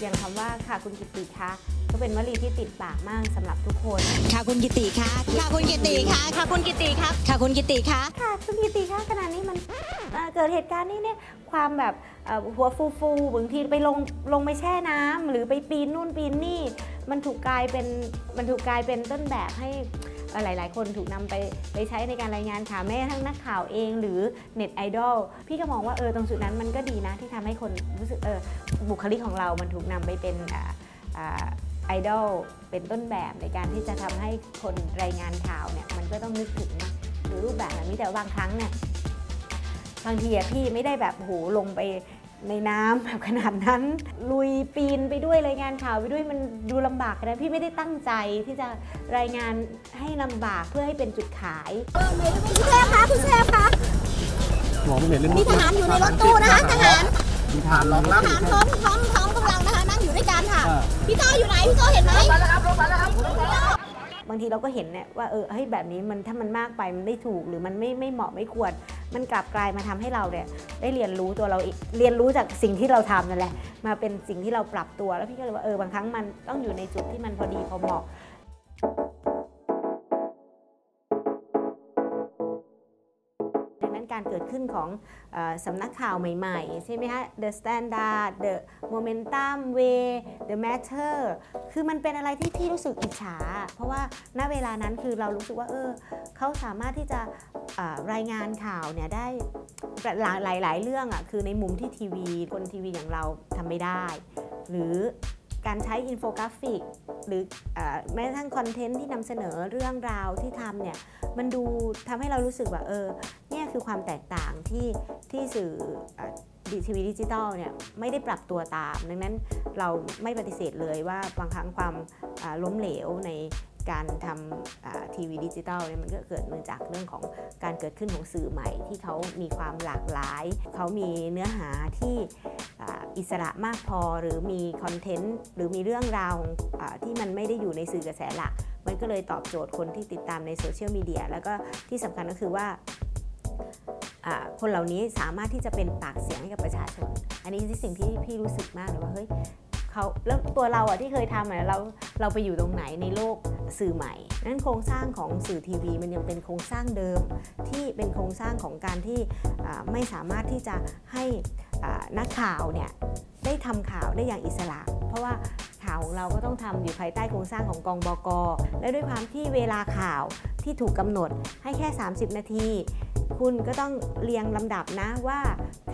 อย่างคำว่าค่ะคุณกิติคะก็เป็นวลีที่ติดปากมากสำหรับทุกคน ค่ะคุณกิติคะค่ะคุณกิติคะค่ะคุณกิติครับค่ะคุณกิติคะค่ะคุณกิติคะขณะนี้มันเอ่อเกิดเหตุการณ์นี้เนี่ยความแบบเอ่อหัวฟูฟูๆบางทีไปลงลงไปแช่น้ำหรือไปปีนนู่นปีนนี่ มันถูกกลายเป็นมันถูกกลายเป็นต้นแบบให้เอ่อ หลาย ๆ คนถูกนำไปไปใช้ในการรายงานข่าวแม้ทั่งนักข่าวเองหรือเน็ตไอดอลพี่ก็มองว่าเออตรงจุดนั้นมันก็ดีนะที่ทำให้คนรู้สึกเออบุคลิกของเรามันถูกนำไปเป็นอ่าอ่าไอดอลเป็นต้นแบบในการที่จะทำให้คนรายงานข่าวเนี่ยมันก็ต้องนึกถึงนะหรือรูปแบบแบบนี้แต่บางครั้งเนี่ยบางทีอะพี่ไม่ได้แบบโหลงไป ในน้ำแบบขนาดนั้น ลุยปีนไปด้วยรายงานข่าวไปด้วยมันดูลำบากนะพี่ไม่ได้ตั้งใจที่จะรายงานให้ลำบากเพื่อให้เป็นจุดขายคุณเชฟคะคุณเชฟคะมองไม่เห็นเลยมีทหารอยู่ในรถตู้นะคะทหารมีทหารรองรับทหารพร้อมพร้อมพร้อมกำลังนะคะนั่งอยู่ด้วยกันค่ะอ่าพี่โจอยู่ไหนพี่โจเห็นไหมบางทีเราก็เห็นเนี่ยว่าเออเฮ้ยแบบนี้มันถ้ามันมากไปมันไม่ถูกหรือมันไม่ไม่เหมาะไม่ควร มันกลับกลายมาทำให้เราเนี่ยได้เรียนรู้ตัวเราเองเรียนรู้จากสิ่งที่เราทำนั่นแหละมาเป็นสิ่งที่เราปรับตัว แล้วพี่ก็เลยว่าเออบางครั้งมันต้องอยู่ในจุดที่มันพอดีพอเหมาะ การเกิดขึ้นของอสำนักข่าวใหม่ๆ ใช่ไหมฮะ The Standard The Momentum Way The Matter คือมันเป็นอะไรที่พี่รู้สึกอิจฉา เพราะว่าณเวลานั้นคือเรารู้สึกว่าเออเขาสามารถที่จะรายงานข่าวเนี่ยได้หลายหลายเรื่องอะ่ะคือในมุมที่ทีวี คนทีวีอย่างเราทำไม่ได้ หรือการใช้อินโฟกราฟิก หรือเออแม้กระทั่งคอนเทนต์ที่นำเสนอเรื่องราวที่ทำเนี่ย มันดูทำให้เรารู้สึกว่าเออ เนี่ยคือความแตกต่างที่ที่สื่อดีทีวีดิจิตอลเนี่ยไม่ได้ปรับตัวตาม ดังนั้นเราไม่ปฏิเสธเลยว่าบางครั้งความล้มเหลวในการทำทีวีดิจิตอลเนี่ยมันก็เกิดมาจากเรื่องของการเกิดขึ้นของสื่อใหม่ ที่เขามีความหลากหลาย เขามีเนื้อหาที่อิสระมากพอหรือมีคอนเทนต์หรือมีเรื่องราวที่มันไม่ได้อยู่ในสื่อกระแสหลัก มันก็เลยตอบโจทย์คนที่ติดตามในโซเชียลมีเดียแล้วก็ที่สำคัญก็คือว่า คนเหล่านี้สามารถที่จะเป็นปากเสียงให้กับประชาชน อันนี้คือสิ่งที่พี่รู้สึกมากเลยว่าเฮ้ยเขาแล้วตัวเราอะที่เคยทำอะเราเราไปอยู่ตรงไหนในโลกสื่อใหม่นั้นโครงสร้างของสื่อทีวีมันยังเป็นโครงสร้างเดิมที่เป็นโครงสร้างของการที่ไม่สามารถที่จะให้นักข่าวเนี่ยได้ทำข่าวได้อย่างอิสระ เพราะว่าข่าวของเราก็ต้องทำอยู่ภายใต้โครงสร้างของกองบกและด้วยความที่เวลาข่าวที่ถูกกำหนดให้แค่ 30 นาที คุณก็ต้องเรียงลำดับนะว่า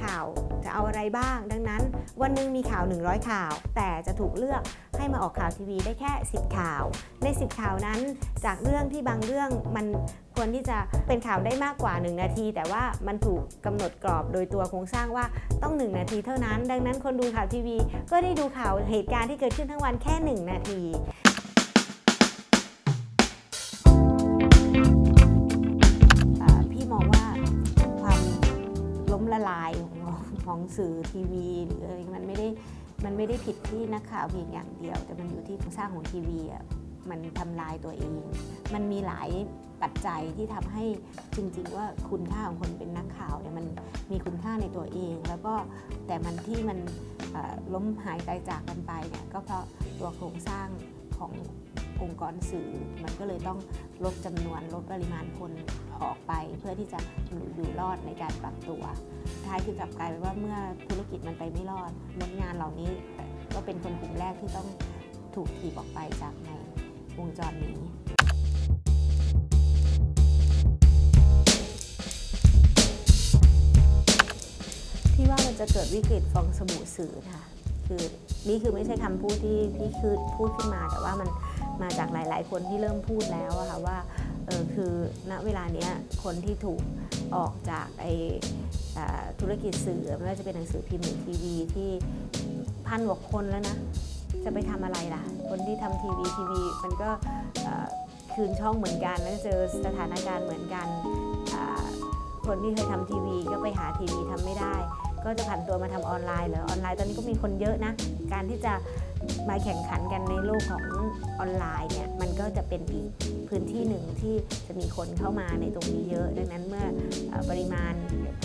ข่าวจะเอาอะไรบ้าง ดังนั้น วันหนึ่งมีข่าว 100 ข่าว แต่จะถูกเลือกให้มาออกข่าวทีวีได้แค่ 10 ข่าว ใน 10 ข่าวนั้น จากเรื่องที่บางเรื่องมันควรที่จะเป็นข่าวได้มากกว่า 1 นาที แต่ว่ามันถูกกำหนดกรอบโดยตัวโครงสร้างว่าต้อง 1 นาทีเท่านั้น ดังนั้นคนดูข่าวทีวี ก็ได้ดูข่าวเหตุการณ์ที่เกิดขึ้นทั้งวันแค่ 1 นาที ของของสื่อทีวีหรืออะไรมันไม่ได้มันไม่ได้ผิดที่นักข่าวเพียงอย่างเดียว แต่มันอยู่ที่โครงสร้างของทีวีอะมันทำลายตัวเอง มันมีหลายปัจจัยที่ทำให้จริง ๆ ว่าคุณค่าของคนเป็นนักข่าวเนี่ยมันมีคุณค่าในตัวเอง แล้วก็แต่มันที่มันล้มหายตายจากกันไปเนี่ยก็เพราะตัวโครงสร้างของ องค์กรสื่อ มันก็เลยต้องลดจำนวนลดปริมาณคนออกไปเพื่อที่จะอยู่รอดในการปรับตัวท้ายคือกลับกลายเป็นว่าเมื่อธุรกิจมันไปไม่รอดม็ดงานเหล่านี้ก็เป็นคนกลุ่มแรกที่ต้องถูกถีบออกไปจากในวงจรนี้พี่ว่ามันจะเกิดวิกฤตฟองสบู่สื่อค่ะคือนี่คือไม่ใช่คำพูดที่พี่คือพูดขึ้นมาแต่ว่ามัน มาจากหลาย ๆ คนที่เริ่มพูดแล้วอะค่ะว่าเออคือณเวลานี้คนที่ถูกออกจากไอธุรกิจสื่อไม่ว่าจะเป็นหนังสือพิมพ์หรือทีวีที่พันกว่าคนแล้วนะจะไปทำอะไรล่ะ คนที่ทำทีวีทีวีมันก็คืนช่องเหมือนกันแล้วเจอสถานการณ์เหมือนกัน คนที่เคยทำทีวีก็ไปหาทีวีทำไม่ได้ ก็จะผันตัวมาทำออนไลน์เหรอออนไลน์ตอนนี้ก็มีคนเยอะนะ การที่จะ มาแข่งขันกันในโลกของออนไลน์เนี่ยมันก็จะเป็นอีกพื้นที่หนึ่งที่จะมีคนเข้ามาในตรงนี้เยอะ ดังนั้นเมื่อปริมาณ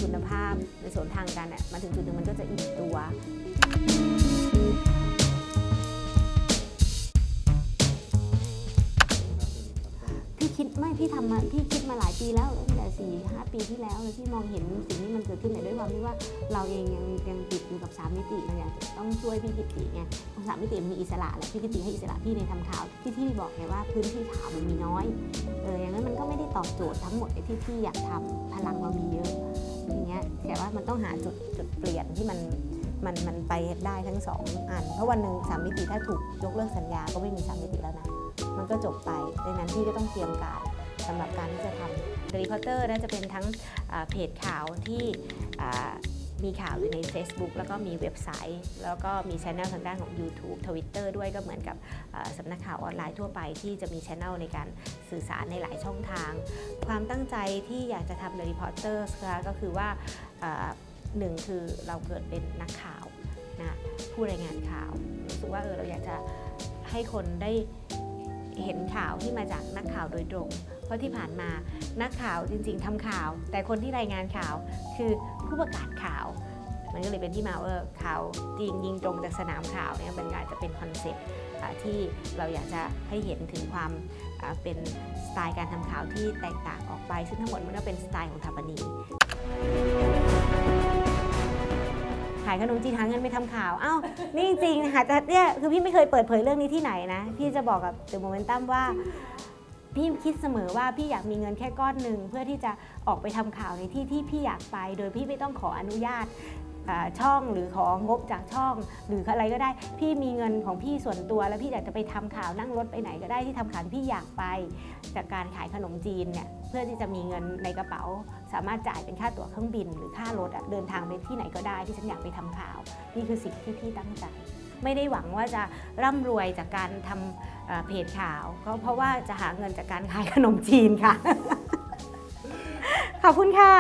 คุณภาพในส่วนทางกันอะมาถึงจุดหนึ่งมันก็จะอิ่มตัว พี่ทำมาพี่คิดมาหลายปีแล้วตั้งแต่สี่ห้าปีที่แล้วเลยที่มองเห็นสิ่งที่มันเกิดขึ้นแต่ด้วยความที่ว่าเราเองยังยังติดอยู่กับสามมิติเราอยากต้องช่วยพี่กิติไงสามมิติมันมีอิสระแหละพี่กิติให้อิสระพี่ในทำข่าวที่ที่บอกไงว่าพื้นที่ข่าวมันมีน้อยเอออย่างนั้นมันก็ไม่ได้ตอบโจทย์ทั้งหมดที่พี่อยากทำพลังเรามีเยอะอย่างเงี้ยแต่ว่ามันต้องหาจุดจุดเปลี่ยนที่มันมันมันไปได้ทั้งสองอัน เพราะวันหนึ่งสามมิติถ้าถูกยกเลิกสัญญาก็ไม่มีสามมิติแล้วนะ มันก็จบไปดังนั้นพี่ก็ต้องเตรียมการ สำหรับการที่จะทำ The Reporter น่าจะเป็นทั้งเพจข่าวที่มีข่าวอยู่ใน Facebook แล้วก็มีเว็บไซต์ แล้วก็มีช anel ทางด้านของ YouTube Twitter ด้วยก็เหมือนกับสำนักข่าวออนไลน์ทั่วไปที่จะมีช anel ในการสื่อสารในหลายช่องทาง ความตั้งใจที่อยากจะทำ The Reporter ค่ะก็คือว่าอ่าหนึ่งคือเราเกิดเป็นนักข่าวนะผู้รายงานข่าวรู้สึกว่าเออเราอยากจะให้คนได้เห็นข่าวที่มาจากนักข่าวโดยตรง เพราะที่ผ่านมานักข่าวจริง ๆทำข่าว แต่คนที่รายงานข่าวคือผู้ประกาศข่าว มันก็เลยเป็นที่มาว่าข่าวจริงยิงตรงจากสนามข่าวเนี่ยมันอาจจะเป็นคอนเซ็ปต์ที่เราอยากจะให้เห็นถึงความเป็นสไตล์การทำข่าวที่แตกต่างออกไป ซึ่งทั้งหมดมันก็เป็นสไตล์ของทัปนีขายขนมจีนหาเงินไปทำข่าว อ้าว นี่จริงๆนะคะแต่เนี่ยคือพี่ไม่เคยเปิดเผยเรื่องนี้ที่ไหนนะ พี่จะบอกกับเดอะโมเมนตัมว่า พี่คิดเสมอว่าพี่อยากมีเงินแค่ก้อนหนึ่งเพื่อที่จะออกไปทำข่าวในที่ที่พี่อยากไป โดยพี่ไม่ต้องขออนุญาตช่องหรือของงบจากช่อง หรืออะไรก็ได้ พี่มีเงินของพี่ส่วนตัว แล้วพี่อยากจะไปทำข่าวนั่งรถไปไหนก็ได้ที่ทำข่าวที่พี่อยากไป จากการขายขนมจีนเนี่ยเพื่อที่จะมีเงินในกระเป๋า สามารถจ่ายเป็นค่าตั๋วเครื่องบิน หรือค่ารถเดินทางไปที่ไหนก็ได้ที่ฉันอยากไปทำข่าว นี่คือสิ่งที่พี่ตั้งใจ ไม่ได้หวังว่าจะร่ำรวยจากการทำเอ่อ เพจข่าวก็เพราะว่าจะหาเงินจากการขายขนมจีนค่ะ ขอบคุณค่ะ